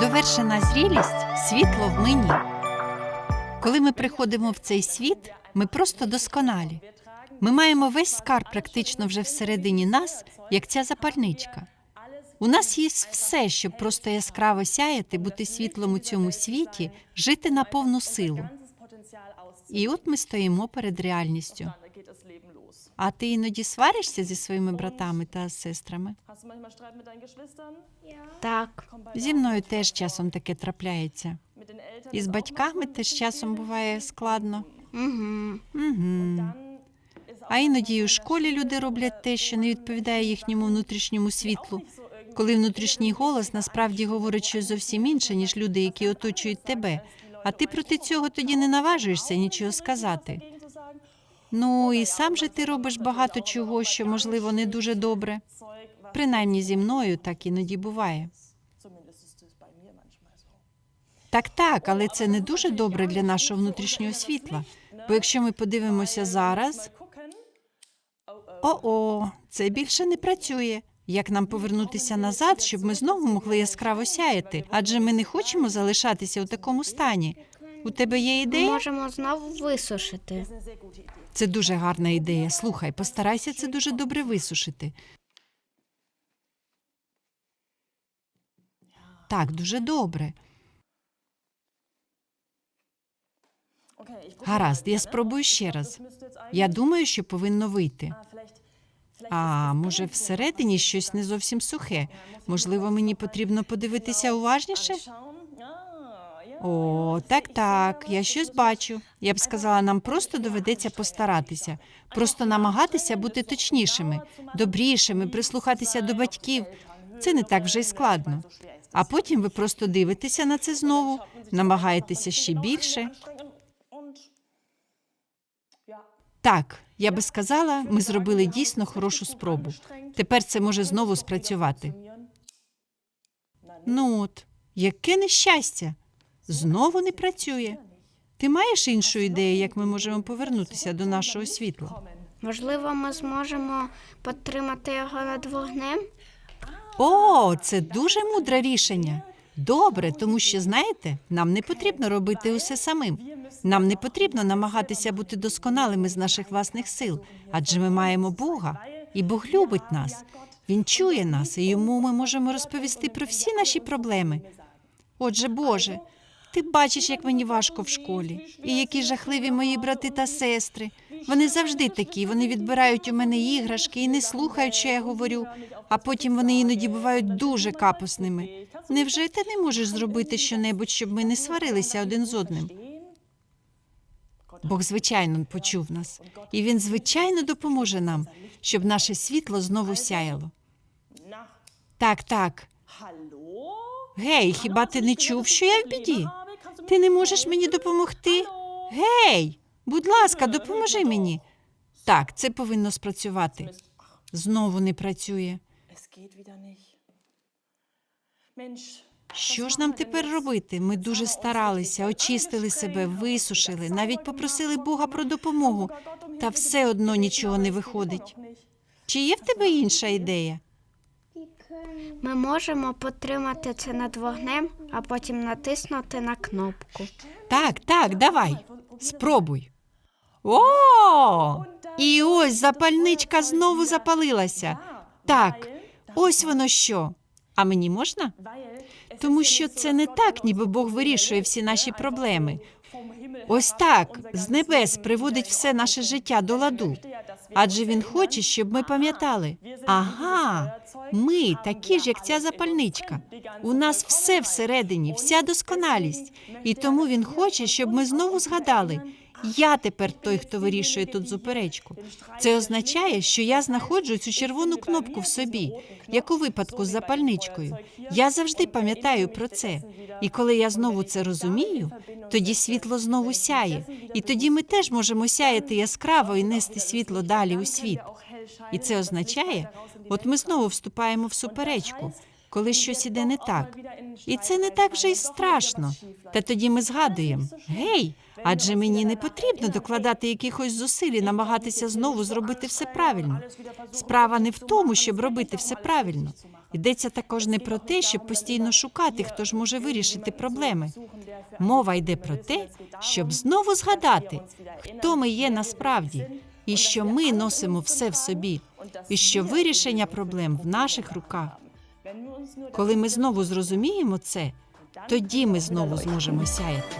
Довершена зрілість світло в мені. Коли ми приходимо в цей світ, ми просто досконалі. Ми маємо весь скарб практично вже всередині нас, як ця запальничка. У нас є все, щоб просто яскраво сяяти, бути світлом у цьому світі, жити на повну силу. І от ми стоїмо перед реальністю. А ти іноді сваришся зі своїми братами та сестрами? Так, Зі мною теж часом таке трапляється. І з батьками теж часом буває складно. угу. Угу. А іноді і у школі люди роблять те, що не відповідає їхньому внутрішньому світлу, коли внутрішній голос насправді говорить щось зовсім інше, ніж люди, які оточують тебе. А ти проти цього тоді не наважуєшся нічого сказати. Ну і сам же ти робиш багато чого, що можливо не дуже добре. Принаймні зі мною так іноді буває. Так, так, але це не дуже добре для нашого внутрішнього світла. Бо якщо ми подивимося зараз, о-о, це більше не працює. Як нам повернутися назад, щоб ми знову могли яскраво сяяти? Адже ми не хочемо залишатися у такому стані. У тебе є ідея? можемо знову висушити. Це дуже гарна ідея. Слухай, постарайся це дуже добре висушити. Так, дуже добре. Гаразд, я спробую ще раз. Я думаю, що повинно вийти. А може, всередині щось не зовсім сухе. Можливо, мені потрібно подивитися уважніше? О, так, так, я щось бачу. Я б сказала, нам просто доведеться постаратися, просто намагатися бути точнішими, добрішими, прислухатися до батьків. Це не так вже й складно. А потім ви просто дивитеся на це знову, намагаєтеся ще більше. Так, я би сказала, ми зробили дійсно хорошу спробу. Тепер це може знову спрацювати. Ну от, яке нещастя! Знову не працює. Ти маєш іншу ідею, як ми можемо повернутися до нашого світла? Можливо, ми зможемо підтримати його над вогнем? О, це дуже мудре рішення. Добре, тому що знаєте, нам не потрібно робити усе самим. Нам не потрібно намагатися бути досконалими з наших власних сил, адже ми маємо Бога, і Бог любить нас. Він чує нас, і йому ми можемо розповісти про всі наші проблеми. Отже, Боже, ти бачиш, як мені важко в школі, і які жахливі мої брати та сестри. Вони завжди такі. Вони відбирають у мене іграшки і не слухають, що я говорю, а потім вони іноді бувають дуже капусними. Невже ти не можеш зробити щонебудь, щоб ми не сварилися один з одним? Бог, звичайно, почув нас, і він, звичайно, допоможе нам, щоб наше світло знову сяяло. Так, так. Гей, хіба ти не чув, що я в біді? Ти не можеш мені допомогти? Гей, будь ласка, допоможи мені. Так, це повинно спрацювати. Знову не працює. Що ж нам тепер робити? Ми дуже старалися, очистили себе, висушили, навіть попросили Бога про допомогу, та все одно нічого не виходить. Чи є в тебе інша ідея? Ми можемо підтримати це над вогнем, а потім натиснути на кнопку. Так, так, давай. Спробуй. О! І ось запальничка знову запалилася. Так, ось воно що. А мені можна? Тому що це не так, ніби Бог вирішує всі наші проблеми. Ось так з небес приводить все наше життя до ладу. Адже він хоче, щоб ми пам'ятали. Ага, ми такі ж, як ця запальничка. У нас все всередині, вся досконалість. І тому він хоче, щоб ми знову згадали. Я тепер той, хто вирішує тут суперечку. Це означає, що я знаходжу цю червону кнопку в собі, як у випадку з запальничкою. Я завжди пам'ятаю про це. І коли я знову це розумію, тоді світло знову сяє. І тоді ми теж можемо сяяти яскраво і нести світло далі у світ. І це означає, от ми знову вступаємо в суперечку, коли щось іде не так. І це не так вже й страшно. Та тоді ми згадуємо: гей, адже мені не потрібно докладати якихось зусиль і намагатися знову зробити все правильно. Справа не в тому, щоб робити все правильно. Йдеться також не про те, щоб постійно шукати, хто ж може вирішити проблеми. Мова йде про те, щоб знову згадати, хто ми є насправді, і що ми носимо все в собі, і що вирішення проблем в наших руках. Коли ми знову зрозуміємо це, тоді ми знову зможемо сяяти.